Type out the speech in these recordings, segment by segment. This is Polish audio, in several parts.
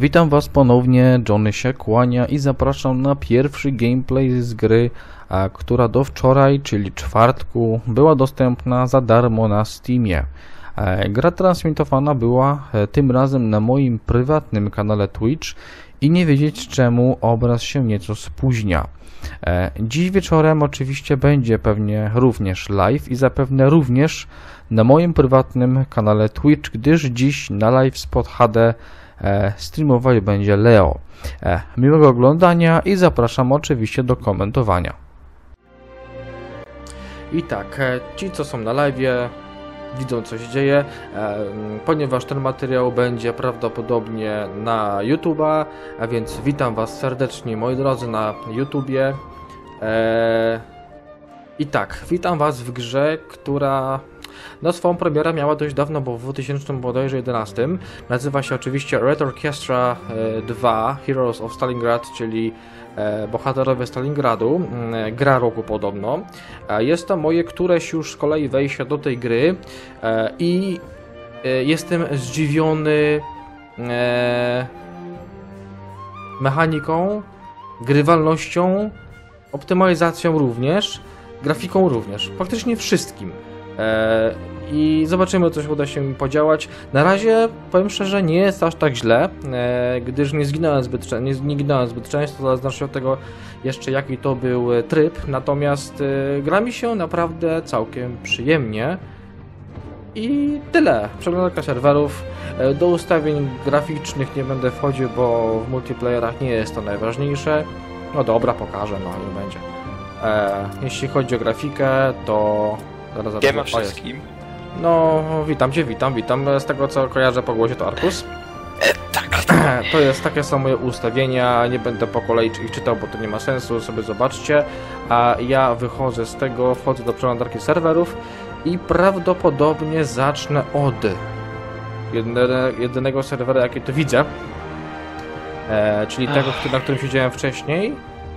Witam Was ponownie, Johnny się kłania i zapraszam na pierwszy gameplay z gry, która do wczoraj, czyli czwartku, była dostępna za darmo na Steamie. E, Gra transmitowana była e, tym razem na moim prywatnym kanale Twitch i nie wiedzieć czemu obraz się nieco spóźnia. E, Dziś wieczorem oczywiście będzie pewnie również live i zapewne również na moim prywatnym kanale Twitch, gdyż dziś na live spot HD streamować będzie Leo. E, Miłego oglądania i zapraszam oczywiście do komentowania. I tak, e, ci co są na live widzą co się dzieje, e, ponieważ ten materiał będzie prawdopodobnie na YouTube'a, a więc witam Was serdecznie moi drodzy na YouTubie. E, I tak, witam Was w grze, która no swoją premierę miała dość dawno, bo w 2011. Nazywa się oczywiście Red Orchestra e, 2 Heroes of Stalingrad, czyli e, Bohaterowie Stalingradu. Mm, Gra roku podobno. E, Jest to moje któreś już z kolei wejście do tej gry e, i e, jestem zdziwiony e, mechaniką, grywalnością, optymalizacją również, grafiką również. Faktycznie wszystkim. E, I zobaczymy, co się uda się podziałać. Na razie, powiem szczerze, nie jest aż tak źle, e, gdyż nie zginąłem zbyt, nie, nie zbyt często, zależy się od tego jeszcze jaki to był e, tryb. Natomiast gra mi się naprawdę całkiem przyjemnie. I tyle. Przeglądarka serwerów. Do ustawień graficznych nie będę wchodził, bo w multiplayerach nie jest to najważniejsze. No dobra, pokażę, no i będzie. E, jeśli chodzi o grafikę, to... Zaraz, zaraz, jest. wszystkim. No, witam cię, witam, witam. Z tego co kojarzę po głosie to Arkus. Tak, To jest takie są moje ustawienia, nie będę po kolei ich czytał, bo to nie ma sensu, sobie zobaczcie. A ja wychodzę z tego, wchodzę do przeglądarki serwerów i prawdopodobnie zacznę od jedne, jedynego serwera, jaki tu widzę. E, czyli tego, który- na którym siedziałem wcześniej.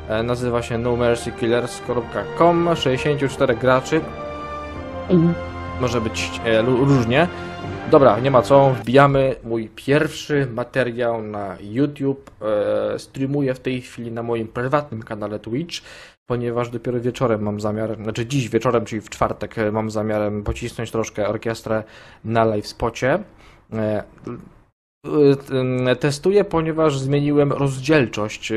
E, nazywa się nomercykillers.com 64 graczy. Może być e, różnie. Dobra, nie ma co, wbijamy mój pierwszy materiał na YouTube. E, streamuję w tej chwili na moim prywatnym kanale Twitch, ponieważ dopiero wieczorem mam zamiar, znaczy dziś wieczorem, czyli w czwartek, e, mam zamiarem pocisnąć troszkę orkiestrę na live spocie. E, e, Testuję, ponieważ zmieniłem rozdzielczość e,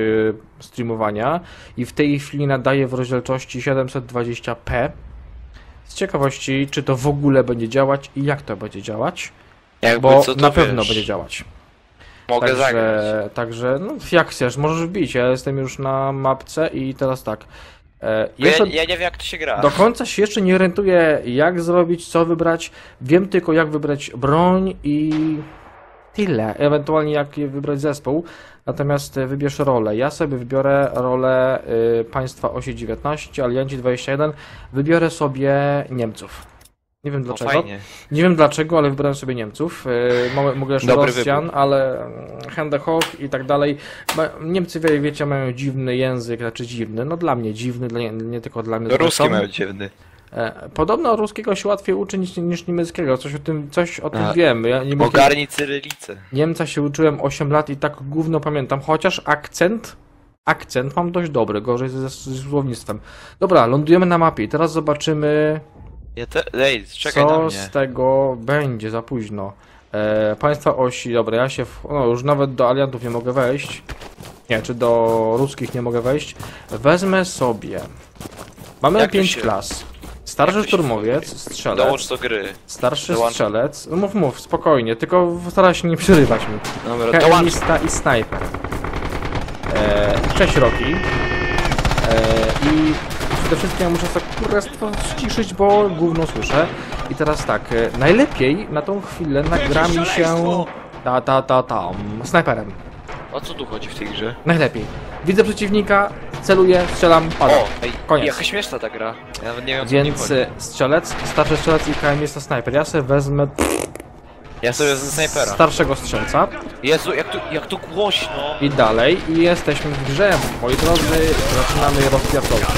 streamowania i w tej chwili nadaję w rozdzielczości 720p. Z ciekawości, czy to w ogóle będzie działać i jak to będzie działać, Jakby bo co na pewno wiesz, będzie działać. Mogę także, zagrać. Także, no jak chcesz, możesz wbić. Ja jestem już na mapce i teraz tak. E, jeszcze Ja, ja nie wiem jak to się gra. do końca się jeszcze nie orientuję, jak zrobić, co wybrać. Wiem tylko, jak wybrać broń i tyle. Ewentualnie, jak wybrać zespół. Natomiast e, wybierz rolę. Ja sobie wybiorę rolę y, państwa osi 19, alianci 21. Wybiorę sobie Niemców. Nie wiem no dlaczego. fajnie. Nie wiem dlaczego, ale wybrałem sobie Niemców. Yy, mogę, mogę jeszcze Dobry Rosjan, wybór. ale mm, Hendehoff i tak dalej. Niemcy, wie, wiecie, mają dziwny język, znaczy dziwny, no dla mnie dziwny, dla, nie, nie tylko dla mnie. No zresztą. mają dziwny. E, Podobno ruskiego się łatwiej uczy niż, niż niemieckiego, coś o tym, coś o tym A, wiem. Ja nie Ogarnij cyrylicę. Niemca się uczyłem 8 lat i tak gówno pamiętam, chociaż akcent, akcent mam dość dobry, gorzej ze, ze słownictwem. Dobra, lądujemy na mapie teraz zobaczymy Ja te... Ej, czekaj co z tego będzie za późno? E, państwa osi, dobra, ja się. W, no, już nawet do aliantów nie mogę wejść. Nie, czy do ruskich nie mogę wejść. Wezmę sobie. Mamy Jak to pięć się- klas. Starszy jak to się szturmowiec, Dołącz strzelec, do gry. starszy dołącz- strzelec. Mów, mów, spokojnie, tylko staraj się nie przerywać mi. Dobra, dołącz. I snajper. E, cześć Roki. E, I przede wszystkim muszę sobie kurestwo ściszyć, bo gówno słyszę. I teraz tak, e, najlepiej na tą chwilę nagra mi się... Ta, ta, ta, tam, snajperem. O co tu chodzi w tej grze? Najlepiej. Widzę przeciwnika, celuję, strzelam, pada. O, ej, Koniec. jaka śmieszna ta gra. Ja nawet nie wiem Więc chodzi. e, strzelec, starszy strzelec i KM jest to snajper. Ja sobie wezmę Ja sobie ze snajpera. starszego strzelca. Jezu, jak tu, jak tu głośno. I dalej, i jesteśmy w grze. Moi drodzy, zaczynamy.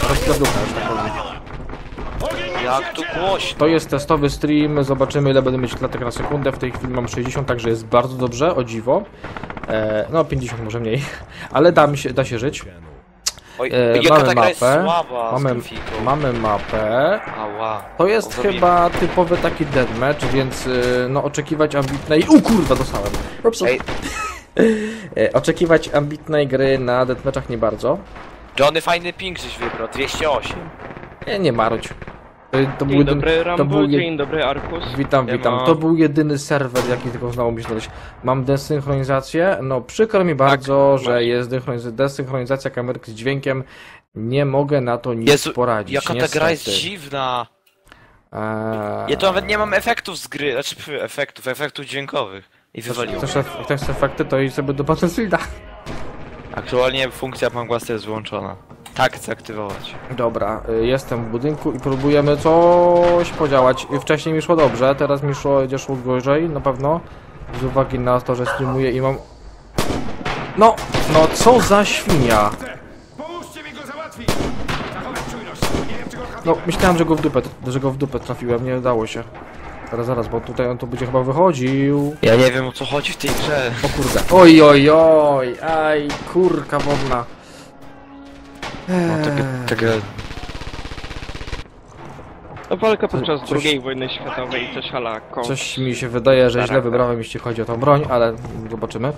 Rozpierdolę, że tak powiem. Jak tu głośno. To jest testowy stream, zobaczymy ile będę mieć klatek na sekundę. W tej chwili mam 60, także jest bardzo dobrze, o dziwo. E, no 50 może mniej, ale da, mi się, da się żyć. Oj, E, jaka mamy ta gra jest mapę. słaba Mamy, grafiką. mamy mapę. Ała. To jest chyba typowy taki deathmatch, więc y, no oczekiwać ambitnej... U kurwa, dostałem. Ups. Ej, E, oczekiwać ambitnej gry na deathmatchach nie bardzo. Johnny fajny ping żeś wybrał, 208. Nie, nie marudź. To, to był Dzień dobry to Rambo, był jed... dzień dobry Arkus. Witam, Siema. witam. To był jedyny serwer, jaki tylko udało mi znaleźć. Mam desynchronizację. No, przykro mi bardzo, że jest desynchroniz- desynchronizacja kamerki z dźwiękiem. Nie mogę na to nic Jezu, poradzić. Jaka ta niestety. gra jest dziwna. Eee, Ja tu nawet nie mam efektów z gry, znaczy efektów, efektów dźwiękowych. I wywaliło. Chcesz, chcesz efekty, to idź sobie do Battlefielda. Aktualnie funkcja Pangłasta jest wyłączona. Tak, chcę aktywować. Dobra, y, jestem w budynku i próbujemy coś podziałać. I Wcześniej mi szło dobrze, teraz mi szło, będzie szło gorzej, na pewno. Z uwagi na to, że streamuję i mam... No, no co za świnia. Pomóżcie mi go załatwić! Zachować czujność. Nie wiem, czy go trafiłem. No, myślałem, że go w dupę, że go w dupę trafiłem, nie udało się. Zaraz, zaraz, bo tutaj on tu będzie chyba wychodził. Ja nie wiem o co chodzi w tej grze. O kurde. Oj, oj, oj, aj, kurka wodna. No, taka, taka... No, walka podczas coś- II wojny światowej, coś ala ko. Coś mi się wydaje, że źle wybrałem, jeśli chodzi o tą broń, ale zobaczymy.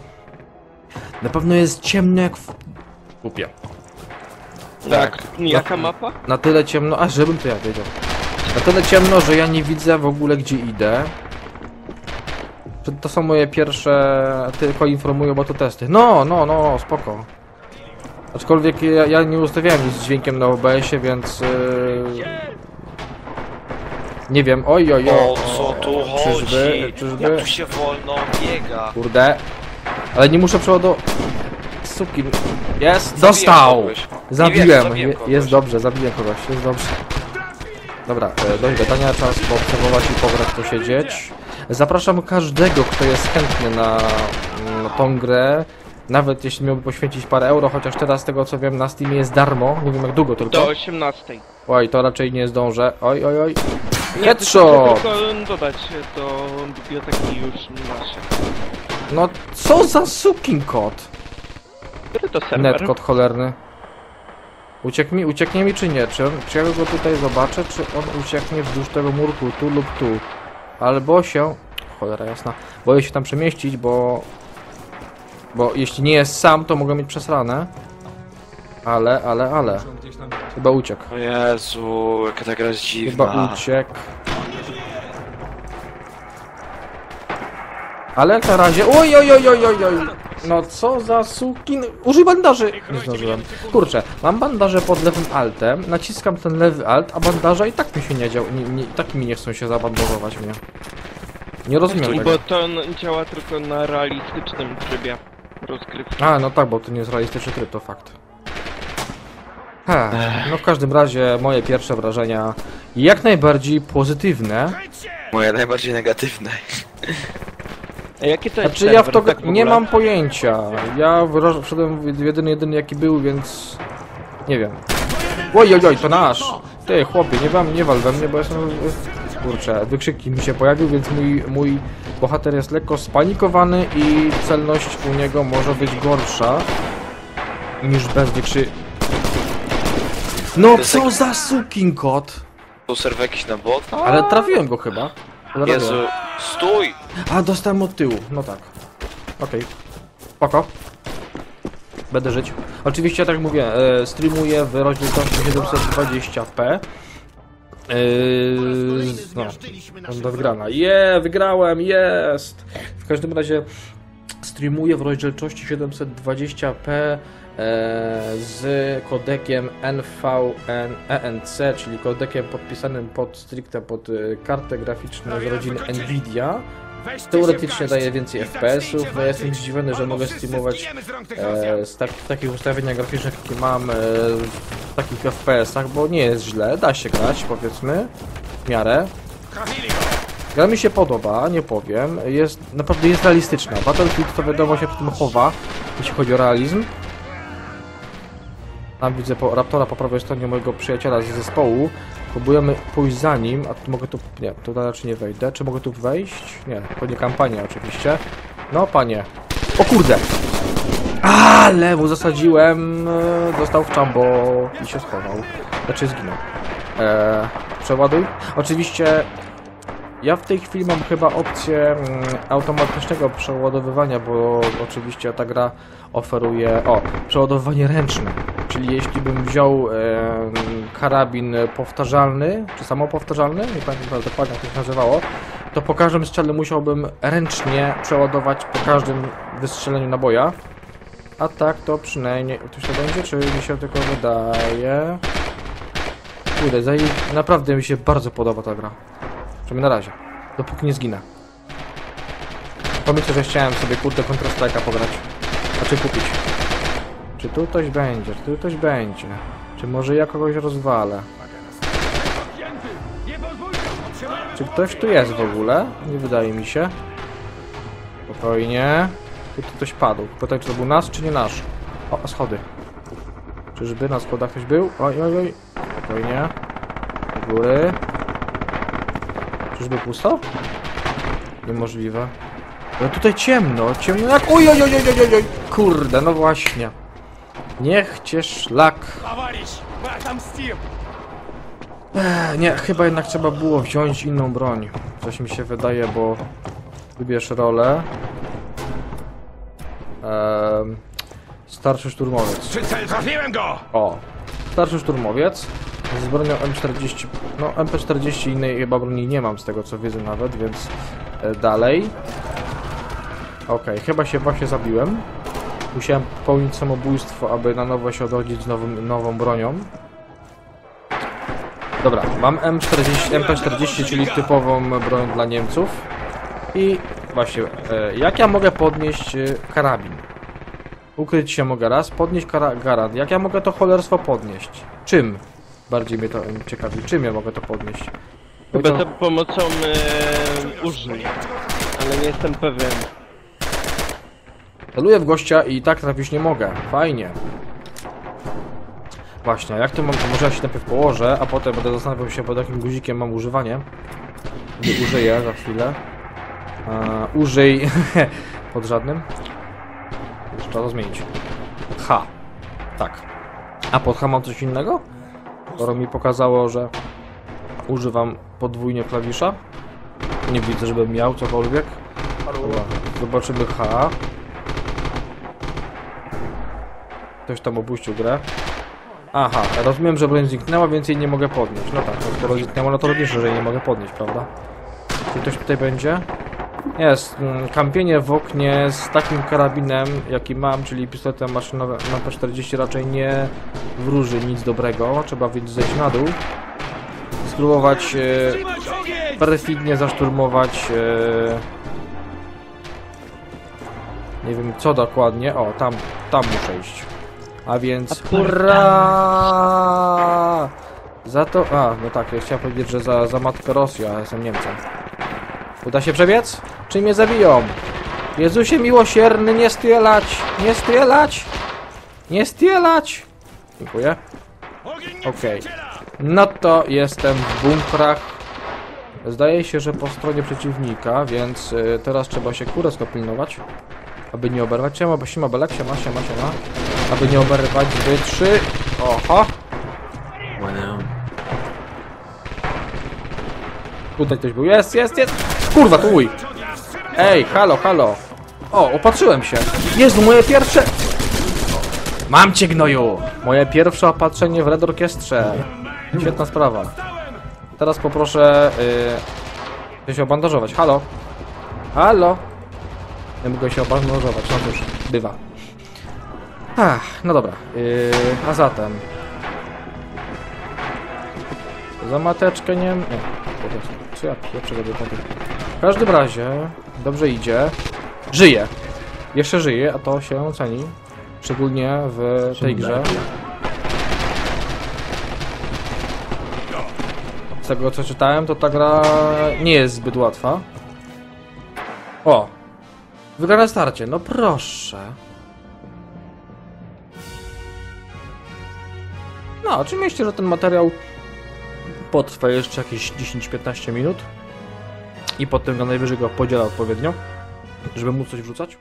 Na pewno jest ciemno jak w... Kupie. Tak, jaka mapa? Na tyle ciemno, a żebym to ja wiedział. Na tyle ciemno, że ja nie widzę w ogóle gdzie idę. To- To są moje pierwsze, tylko informują o to testy. No, no, no, spoko. Aczkolwiek ja, ja nie ustawiałem nic z dźwiękiem na OBS-ie, więc... Yy... Nie wiem, oj, oj, oj. O co tu chodzi? Czyżby, czyżby? Jak tu się wolno biega? Kurde. Ale nie muszę przeładować. Suki. Jest! Zabiłem Dostał! kogoś. Nie Zabiłem! wiem, zabiłem Je- kogoś. jest dobrze, zabiłem kogoś, jest dobrze. Dobra, e, dość gadania, czas poobserwować i pograć posiedzieć. Zapraszam każdego, kto jest chętny na, na tą grę. Nawet jeśli miałby poświęcić parę euro, chociaż teraz z tego co wiem na Steamie jest darmo. Nie wiem jak długo Do tylko. 18. Oj, to raczej nie zdążę. Oj, oj, oj. Nie, Headshot! tylko dodać do biblioteki już masz. No co za sukin kot? Który to serwer? Netkot cholerny. Uciekł mi, ucieknie mi czy nie? Czy, czy ja go tutaj zobaczę, czy on ucieknie wzdłuż tego murku, tu lub tu? Albo się... Cholera jasna. Boję się tam przemieścić, bo... Bo jeśli nie jest sam, to mogę mieć przesrane. Ale, ale, ale. Chyba uciekł. O Jezu, jaka ta gra jest Chyba dziwna. uciekł. Ale jak na razie... Oj, oj, oj, oj, oj, oj. No co za sukin... Użyj bandaży! Nie zdążyłem. Kurczę, mam bandaże pod lewym altem, naciskam ten lewy alt, a bandaża i tak mi się nie dział... Nie, nie, i tak mi nie chcą się zabandażować mnie. Nie rozumiem tego. Bo to on działa tylko na realistycznym trybie rozgrywki. A, no tak, bo to nie jest realistyczny tryb, to fakt. Ha, no w każdym razie moje pierwsze wrażenia jak najbardziej pozytywne. Moje najbardziej negatywne. A jakie to jest Znaczy ja w to serwer, tak w nie ogóle? mam pojęcia. Ja wyraż- wszedłem w jedyny, jedyny jaki był, więc nie wiem. Oj, oj, oj, to nasz! Ty, chłopie, nie wam, nie wal we mnie, bo jestem... Kurczę, wykrzyki mi się pojawił, więc mój, mój bohater jest lekko spanikowany i celność u niego może być gorsza niż bez wykrzy... No co za sukin kot! Tu serwer jakiś na bot? Ale trafiłem go chyba. Zarobiłem. Jezu, stój! A, dostałem od tyłu. No tak. Okej. Spoko. Będę żyć. Oczywiście, tak jak mówię, e, streamuję w rozdzielczości 720p. Yy, no, będę wygrana. Je, wygrałem, jest! W każdym razie streamuję w rozdzielczości 720p e, z kodekiem NVENC, czyli kodekiem podpisanym pod stricte pod e, kartę graficzną z rodziny Nvidia. Teoretycznie daje więcej FPS-ów, no jestem walczyć, zdziwiony, że mogę streamować e, z tak, takich ustawieniach graficznych, jakie mam e, w takich FPS-ach, bo nie jest źle, da się grać, powiedzmy, w miarę. Gra mi się podoba, nie powiem, jest, naprawdę jest realistyczna. Battlefield to wiadomo się przy tym chowa, jeśli chodzi o realizm. Tam widzę po, Raptora po prawej stronie mojego przyjaciela z zespołu. Próbujemy pójść za nim, a tu mogę tu... nie, tu raczej nie wejdę. Czy mogę tu wejść? Nie, to nie kampania oczywiście. No panie. O kurde! Ale mu zasadziłem, e, dostał w czambo i się schował. Znaczy zginął. E, przeładuj. Oczywiście ja w tej chwili mam chyba opcję mm, automatycznego przeładowywania, bo oczywiście ta gra oferuje, o, przeładowywanie ręczne. Czyli jeśli bym wziął em, karabin powtarzalny, czy samopowtarzalny, nie pamiętam dokładnie jak to się nazywało, to po każdym strzale musiałbym ręcznie przeładować po każdym wystrzeleniu naboja. A tak to przynajmniej... Tu się będzie, czy mi się tylko wydaje? Kurde, zaje... naprawdę mi się bardzo podoba ta gra. Przynajmniej na razie. Dopóki nie zginę. Pomyślę, że chciałem sobie kurde Counter Strike'a pograć. Znaczy kupić. Czy tu ktoś będzie? Czy tu ktoś będzie? Czy może ja kogoś rozwalę? Czy ktoś tu jest w ogóle? Nie wydaje mi się. Spokojnie. Tu ktoś padł. Pytaj, czy to był nasz, czy nie nasz. O, schody. Czyżby na schodach ktoś był? Oj, oj, oj. Spokojnie. Do góry. Czyżby pusto? Niemożliwe. No tutaj ciemno, ciemno jak... Oj, oj, oj, oj, oj, oj. Kurde, no właśnie. Niech cię szlak. Nie, chyba jednak trzeba było wziąć inną broń. Coś mi się wydaje, bo wybierz rolę. Ehm, starszy szturmowiec. Trafiłem go! O, starszy szturmowiec z bronią M40. No, MP40 innej chyba broni nie mam z tego co wiedzę nawet, więc e, dalej. Okej, okay, chyba się właśnie zabiłem. Musiałem popełnić samobójstwo, aby na nowo się odrodzić z nowym, nową bronią. Dobra, mam M40, MP40, czyli typową broń dla Niemców. I właśnie, e, jak ja mogę podnieść e, karabin? Ukryć się mogę raz, podnieść kara garat. Jak ja mogę to cholerstwo podnieść? Czym? Bardziej mnie to ciekawi. Czym ja mogę to podnieść? Chyba to- to pomocą e, użyj, ale nie jestem pewien. Celuję w gościa i tak trafić nie mogę. Fajnie. Właśnie, jak to mam, może ja się najpierw położę, a potem będę zastanawiał się pod jakim guzikiem mam używanie. Nie użyję za chwilę. Użyj pod żadnym. Już trzeba to zmienić. H. Tak. A pod H mam coś innego? Skoro mi pokazało, że używam podwójnie klawisza. Nie widzę, żebym miał cokolwiek. Dobra, zobaczymy H. Ktoś tam opuścił grę. Aha, rozumiem, że broń zniknęła, więc jej nie mogę podnieść. No tak, no skoro zniknęła, no to logiczne, że jej nie mogę podnieść, prawda? Czy ktoś tutaj będzie? Jest. mm, Kampienie w oknie z takim karabinem, jaki mam, czyli pistoletem maszynowym na P40 raczej nie wróży nic dobrego. Trzeba więc zejść na dół. Spróbować e, perfidnie zaszturmować e, nie wiem co dokładnie. O, tam, tam muszę iść. A więc hurra! Za to... A, no tak, ja chciałem powiedzieć, że za, za matkę Rosji, a jestem Niemcem. Uda się przebiec? Czy mnie zabiją? Jezusie miłosierny, nie strzelać! Nie strzelać! Nie strzelać! Dziękuję. Okej. przyjaciela! No to jestem w bunkrach. Zdaje się, że po stronie przeciwnika, więc y, teraz trzeba się kurę skopilnować. Aby nie oberwać. Siema, siema, belek, siema, siema, siema. Aby nie oberwać wytrzy. Oho! Tutaj ktoś był. Jest, jest, jest! Kurwa, tu mój! Ej, halo, halo! O, opatrzyłem się! Jezu, moje pierwsze... Mam cię, gnoju! Moje pierwsze opatrzenie w Red Orkiestrze. Świetna sprawa. Teraz poproszę yy, się obandażować. Halo? Halo? Nie mogę się obandażować. No cóż, bywa. Ach, no dobra. Yy, a zatem... Za mateczkę nie... Nie, po prostu. Co ja po tym? W każdym razie, dobrze idzie. Żyje. Jeszcze żyje, a to się ceni. Szczególnie w tej grze. Z tego co czytałem, to ta gra nie jest zbyt łatwa. O! Wygrane starcie, no proszę. No, oczywiście, że ten materiał potrwa jeszcze jakieś 10-15 minut i potem go najwyżej go podziela odpowiednio, żeby móc coś wrzucać.